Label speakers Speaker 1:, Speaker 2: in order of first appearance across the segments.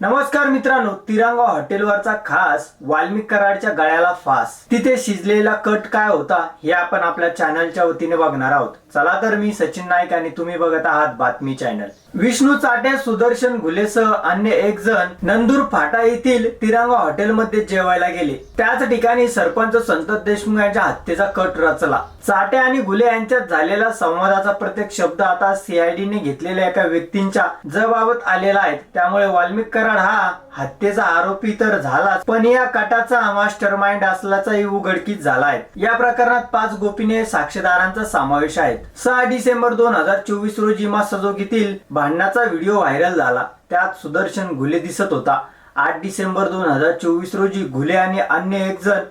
Speaker 1: नमस्कार मित्रांनो तिरंगा हॉटेलवरचा खास वाल्मिक कराडच्या गळ्याला फास. तिथे शिजलेला कट काय होता हे आपण आपल्या चॅनलच्या वतीने बघणार आहोत. चला तर मी सचिन नाईक आणि तुम्ही बघत आहात बातमी चॅनल विष्णू चाटे सुदर्शन घुलेसह अन्य एक जण नंदूर फाटा येथील तिरंगा हॉटेलमध्ये जेवायला गेले. त्याच ठिकाणी सरपंच संत देशमुख यांच्या हत्येचा कट रचला. चाटे आणि घुले यांच्यात झालेला संवादाचा प्रत्येक शब्द आता सीआयडीने घेतलेल्या एका व्यक्तींच्या जबाबत आलेला आहे. त्यामुळे वाल्मिक कराड हा हत्येचा आरोपी तर झालाच पण या कटाचा मास्टर माइंड असल्याचाही उघडकीस झाला आहे. या प्रकरणात पाच गोपीने साक्षीदारांचा समावेश आहे. सहा डिसेंबर दोन हजार चोवीस रोजी मासजोगीतील भांडणाचा व्हिडिओ व्हायरल झाला. त्यात सुदर्शन घुले दिसत होता. आठ डिसेंबर दोन हजार चोवीस रोजी घुले आणि अन्य एक जण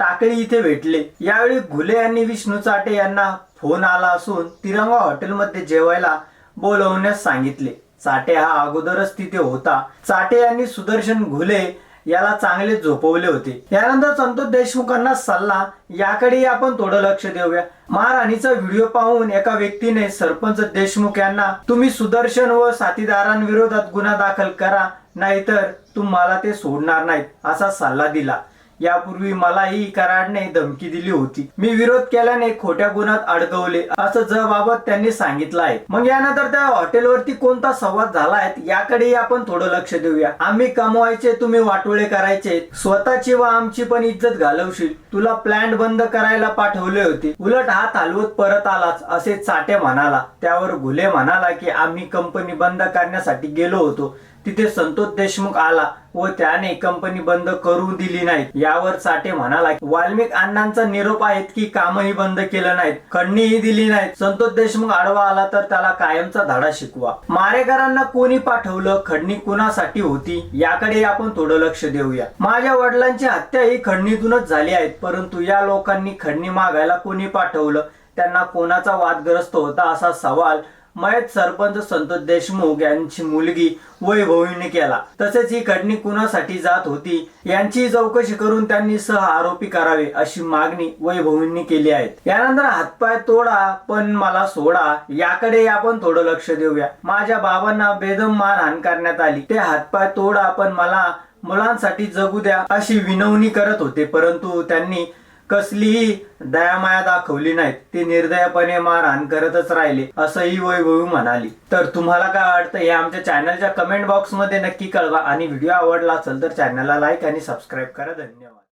Speaker 1: टाकळी इथे भेटले. यावेळी घुले आणि विष्णू चाटे यांना फोन आला असून तिरंगा हॉटेलमध्ये जेवायला बोलवण्यास सांगितले. चाटे हा अगोदरच तिथे होता. चाटे यांनी सुदर्शन घुले याला चांगले झोपवले होते. यानंतर संतोष देशमुखांना सल्ला याकडे आपण थोडं लक्ष देऊया. महाराणीचा व्हिडिओ पाहून एका व्यक्तीने सरपंच देशमुख यांना तुम्ही सुदर्शन व साथीदारांविरोधात गुन्हा दाखल करा नाहीतर तुम्हाला ते सोडणार नाहीत असा सल्ला दिला. यापूर्वी मलाही कराडने धमकी दिली होती. मी विरोध केल्याने खोट्या गुन्ह्यात अडकवले असं जबाबत त्यांनी सांगितलं आहे. मग यानंतर त्या हॉटेलवरती कोणता संवाद झाला आहे? याकडेही आपण थोडं लक्ष देऊया. आम्ही कमवायचे तुम्ही वाटोळे करायचे. स्वतःची व आमची पण इज्जत घालवशील. तुला प्लॅन बंद करायला पाठवले होते. उलट हात हलवत परत आलाच असे चाटे म्हणाला. त्यावर घुले म्हणाला की आम्ही कंपनी बंद करण्यासाठी गेलो होतो. तिथे संतोष देशमुख आला व त्याने कंपनी बंद करू दिली नाही यावर चाटे म्हणाला वाल्मिक अण्णांचा निरोप आहेत की कामही बंद केलं नाहीत? खंडणीही दिली नाहीत. संतोष देशमुख आडवा आला तर त्याला कायमचा धडा शिकवा. मारेकरांना कोणी पाठवलं? खंडणी कुणासाठी होती? याकडे आपण थोडं लक्ष देऊया. माझ्या वडिलांची हत्या ही खंडणीतूनच झाली आहेत परंतु या लोकांनी खंडणी मागायला कोणी पाठवलं? त्यांना कोणाचा वादग्रस्त होता असा सवाल मयत सरपंच संतोष देशमुख यांची मुलगी वैभवीने केला. तसेच ही खंडणी कुणासाठी जात होती यांची चौकशी करून त्यांनी सह आरोपी करावे अशी मागणी वैभवींनी केली आहे. यानंतर हातपाय तोडा पण मला सोडा याकडे आपण थोडं लक्ष देऊया. माझ्या बाबांना बेदम मारहाण करण्यात आली. ते हातपाय तोडा पण मला मुलांसाठी जगू द्या अशी विनवणी करत होते परंतु त्यांनी कसलीही दयामाया दाखवली नाहीत. ते निर्दयपणे मारहाण करतच राहिले असंही वैभवी म्हणाली. तर तुम्हाला काय वाटतं हे आमच्या चॅनलच्या कमेंट बॉक्समध्ये नक्की कळवा. आणि व्हिडिओ आवडला असेल तर चॅनलला लाईक आणि सबस्क्राईब करा. धन्यवाद.